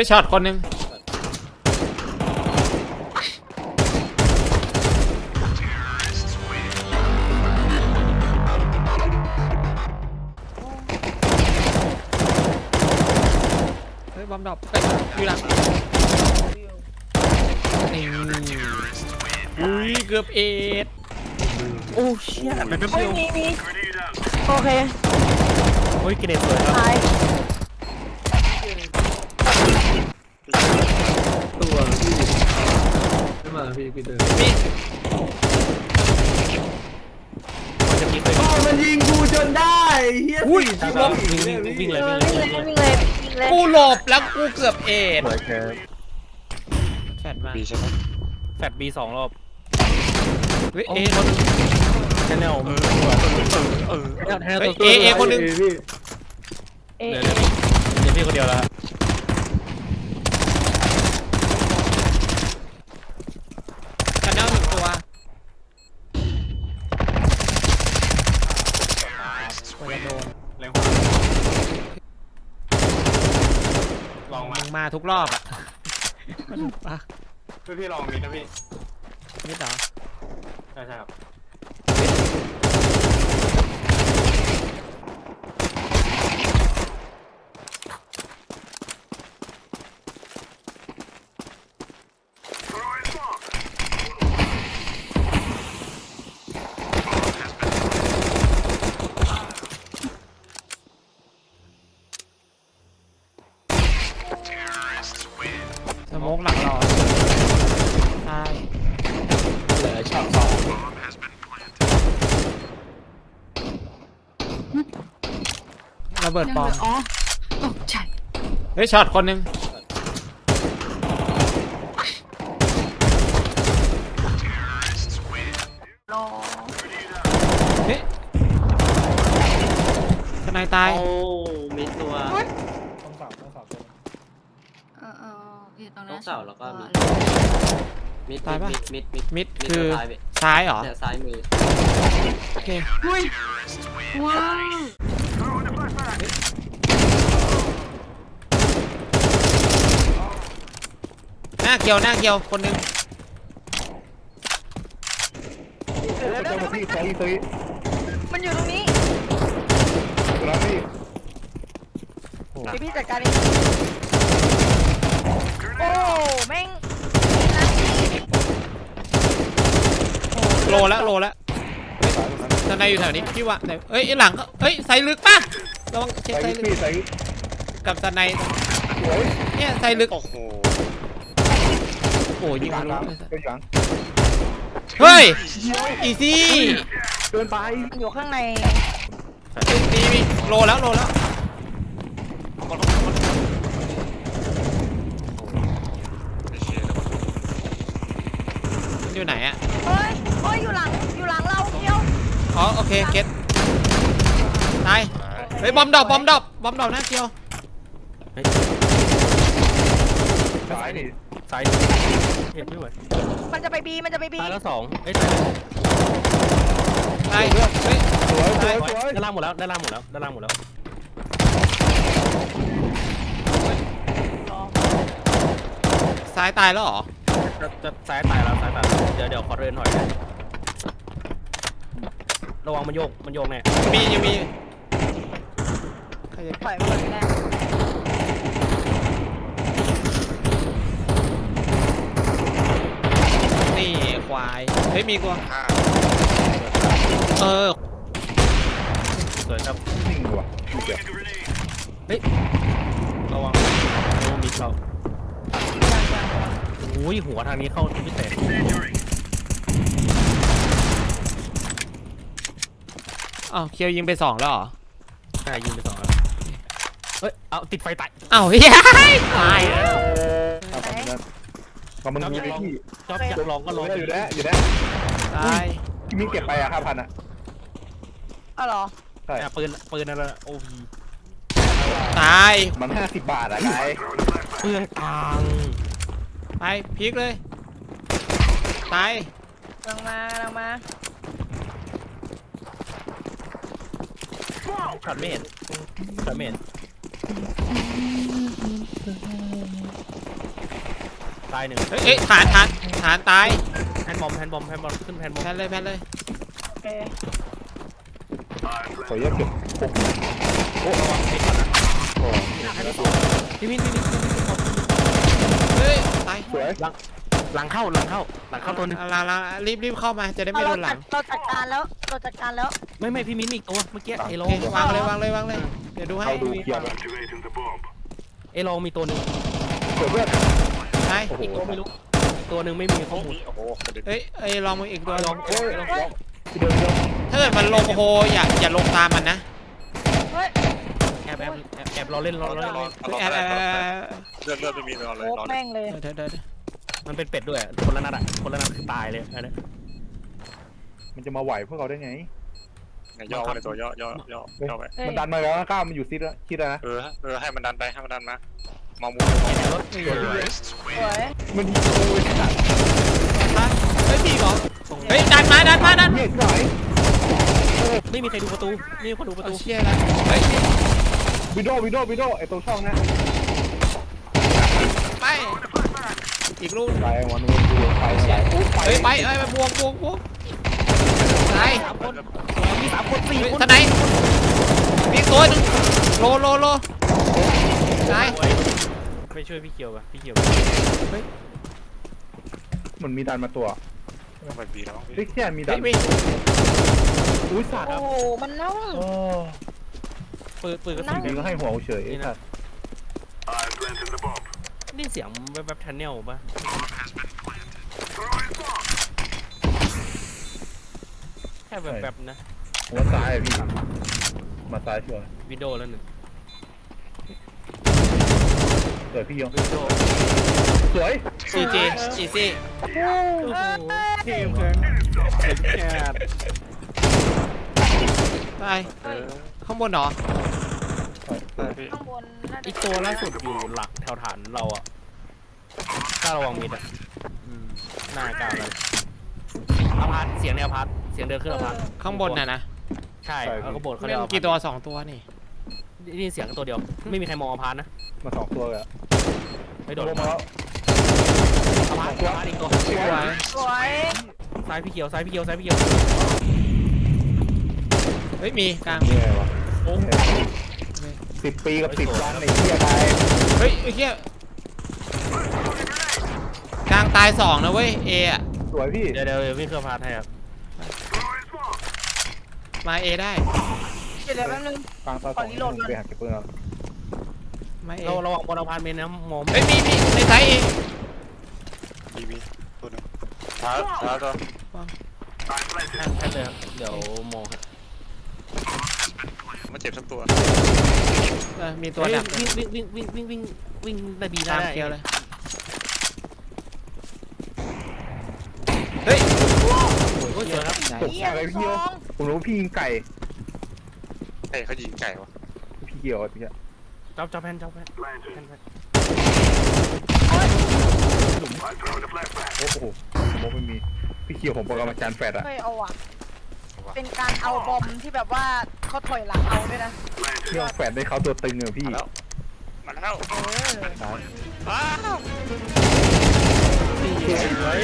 ฮ้ยช็อตคนหนึ่งเฮ้ยบอมดรอปเฮ้ยอยู่หลังนี่อุ้ยเกือบเอ็ดโอ้เชี่ยมันเป็นเฮ้ยเดียวมีมีโอเค โอ้ยเกเรตสวยครับตาย ตัวพี่ไม่มา พี่พี่เดินมีมันจะมีเคยอ้าวมันยิงกูจนได้เฮียอุ้ยสี่ลบวิ่งวิ่งวิ่งเลยเอวิ่งอเลยวิ่งเลยวิ่งเลยวิ่งเลยกูหลบแล้วกูเกือบเอ็ดสวยครับแฟดมาบีใช่ไหมแฟดบีสองรอบเฮ้ยโอ้เอคนแชนแนลเออเออแชนแนลเฮ้ยตัวเอเอคนหนึ่งพี่เอ๊ะเดี๋ยวเดี๋ยวพี่คนเดียวแล้วกันเน่าหนึ่งตัวโอ้ยโดน เร็วขวาลองมา มึงมา ทุกรอบอะปะพี่พี่ลองมิดนะพี่นิดเหรอใช่ใช่ครับ สโมกหลังรอใช่ เหลือช็อตสอง ระเบิดปอมอ๋อตกใจเฮ้ยช็อตคนหนึ่งรอเฮ้ยทนายตาย โอ้มีตัวต้องสามต้องสามตัว เออเอออยู่ตรงต้นั้อนงเสาแล้วก็มีตัว มิดตายปะ มิดมิดมิดมิดมิดคือตัวท้ายไปซ้ายเหรอ เนี่ยซ้ายมือโอเค อุ้ยว้าวหน้าเกียวหน้าเกียวคนหนึ่งเจ้าหน้าที่ใช้ตัวนี้มันอยู่ตรงนี้ตัวนั้นพี่เดี๋ยวพี่จัดการเองโอ้แม่งนะพี่ โลแล้วโลแล้วทนายอยู่แถวนี้พี่ว่าไหนเอ้ยไอ้หลังก็เอ้ยไซลึกป่ะระวังเช็คใช้ไซลึพี่กใช้กับทนายสวยเนี่ยไซลึกโอ้โหโอ้ยยิงหลัทะงลุหลังเลยสัสเป็นหลังเฮ้ยอีซี่เกินไปอยู่ข้างในดีมีโลแล้วโลแล้วไอ้เชี่ยมันอยู่ไหนอะ เคเก็ตตายเฮ้ยบอมดรอปบอมดรอปบอมดรอปหน้าเกียวซ้ายนี่ซ้ายเห็นไม่ไหวมันจะไปบีมันจะไปบีตายแล้วสองเอ้ยตายเฮ้ยสวยสตาวยยสสววยยด้านล่างหมดแล้วด้านล่างหมดแล้วด้านล่างหมดแล้วซ้ายตายแล้วเหรอจะจะซ้ายตายแล้วซ้ายตายแล้วเดี๋ยวเดี๋ยวขอเดินหน่อยนะ ระวังมันโยก มันโยกแน่มียังมีใครจะปล่อยมันเลยแน่นี่ควาย เฮ้ยมีกวางห้าเออสวยครับนิ่งว่ะเดี๋ยวระวังโอ้มิดเราโอ้ยหัวทางนี้เข้าพิเศษ อ้าวเคียวยิงไปสองแล้วเหรอใช่ยิงไปสองแล้วเฮ้ยเอาติดไฟตายอ้าวเฮ้ยตายแล้วเอาฝั่งนั้นฝั่งมันมีที่ชอบอยากลองก็ลองอยู่แล้วอยู่แล้วตายที่มีเก็บไปอะห้าพันอะอ๋อเหรอใช่อะปืนปืนนั่นแหละโอ้พีตายมันห้าสิบบาทอะไงเปลืองตังค์ไปพีกเลยตายกำลังมากำลังมา ช็อตไม่เห็นช็อตไม่เห็นตายหนึ่งเฮ้ยเอ้ยฐานฐานฐานตายแพนบอมแพนบอมแพนบอมขึ้นแพนบอมแพนเลยแพนเลยโอเคขออนุญาตเก็บพกโอ้ระวังไอ้ก่อนนะโอ้พี่มินพี่มินพี่มินพี่มินเฮ้ยตายสวยหลัง หลังเข้าหลังเข้าหลังเข้าตัวหนึงลาลารีบรีบเข้ามาจะได้ไม่โดเรานหลัจัดงเราจัดการแล้วเราจัดการแล้วไม่ไม่พี่มินมีอีกตัวเมื่อกี้ไอ้โลโอเควางเลยวางเลยวางเลยเดี๋ยวดูให้เข้าดูเคลียร์แบบไอ้โลมีตัวหนึงสวยเพื่อนตายโอ้โหอีกตัวไม่รู้อีกตัวหนึงไม่มีข้อมูล โอ้โหกระเด็นเอ้ยเอ้ยลองมืออีกตัวลองโอ้ยเฮ้ยเดินเดินถ้าเกิดมันลงโอ้โหอย่าอย่าลงตามมันนะเฮ้ยแอบแอบแอบแอบรอเล่นรอเล่นรอเล่นเฮ้ยแอบแอบแอบแอบเลือดเลือดไม่มีเลยเอาเลยโอ้รอเลยแม่งเลยเดี๋ยวเดี๋ยวเดี๋ยว มันเป็นเป็ดด้วย คนละนัดอะ คนละนัดคือตายเลยอันเนี้ย มันจะมาไหวพวกเราได้ไง เนี่ยย่อไปเลยตัวย่อย่อย่อย่อไปมันดันมาแล้วนะก้าวมันอยู่ซิดแล้วคิดแล้วนะ เออเออให้มันดันไปให้มันดันมามองมุมไอ้แนวรถสวยมันยิงโอ้ยสัตว์เฮ้ยพี่เหรอเฮ้ยดันมาดันมาดันเหี้ยหน่อยไม่มีใครดูประตูไม่มีคนดูประเอาตูเชี่ยแล้วเฮ้ยวิดโดวิดโดวิดโดไอตรงช่องนะ ไป อีกลูกไปวันนู้นดูไปไปเฮ้ยไปเอ้ยไปบวกบวกบวกตายสามคนมีสามคนสี่เฮ้ยคนทนายมีอีกตัวหนึงโลโลโลตายไม่ช่วยพี่เกียวป่ะพี่เกียวเหมือนมีดันมาตัวต้องไปบีแล้วมั้งเฮ้ยแค่มีดัเฮ้นยมีอุ้ยสัตว์โอ้โหมันน่าโอ้ปืนปืนกระนั่สุนงยิงก็ให้หัวเฉยไอ้สัตว์นี่ เสียงแบบแบบทันเนลป่ะแค่แบบแบบนะหัวซ้ายอะพี่ มาซ้ายชัวร์วิดีโอแล้วหนึ่งเดี๋ยวพี่ยงวิดีโอสวย ซีจีอีซี่โอ้โหเทมเกินแค่ตายเออข้างบนเหรอใช่พี่ข้างบนน่าจะอีกตัวล่าสุดอยู่หลักแถวฐานเราอะ กล้าระวังมิดอะอืมหน้ากล้าเลยอพาร์ตเสียงในอพาร์ตเสียงเดินขึ้นอพาร์ตข้างบนน่ะนะใช่เอากระโบดเขาเรีเล่ยกนอพาร์ตกี่ตัวสองตัวนี่นี่เสียงตัวเดียว ไม่มีใครมองอพาร์ตนะมาสองตัวเลยอะไม่โดนลงมาแล้วอพาร์ตอพาร์ตอีกตัวสวยสวยซ้ายพี่เขียวซ้ายพี่เขียวซ้ายพี่เขียวเฮ้ยมีกลางนี่ไงวะโอ้สิบปีกับสิบวันไอ้เหี้ยไทยเฮ้ยไอ้เหี้ย กลางตายสองนะเว้ยเออะสวยพี่ เดี๋ยวเดี๋ยวเดี๋ยววิ่งเครื่องพาร์ทให้ครับมาเอได้เดี๋ยวเดี๋ยวแป๊บนึงกลางตาสขอองรีโหลดก่อน ไปหาเก็บปืนเอามาเอเราระวังบนอพาร์ตเมนต์นะมองเฮ้ยมีมีในไซส์เอบีบีตัวหนึงช้าช้าตัวแค่แค่เลยครับเดี๋ยวมองฮะมาเจ็บสักตัวเออมีตัวดักวิ่งวิ่งวิ่งวิ่งวิ่งวิ่งวิ่งได้บีได้ตามได้เคียวเลย เฮ้ย โอ้ยสวยครับตกเหี้ยอะไรลูกพี่ซเกียวองผมรู้ว่าพี่ยิงไก่เฮ้ยเขายิงไก่วะพี่เกียวอะพี่เกียวจับจับแพนจับแพนแพนแพนโอ้โหผมไม่มีพี่เกียวผมประกำอาจารย์แฟดอะเฮ้ยเอาว่ะเป็นการเอาบอมที่แบบว่าเขาถอยหลังเอาด้วยนะเรื่องแฟดได้เขาตัวตึงอะพี่มาแล้วมาแล้วเออซ้ายอ้าวสวย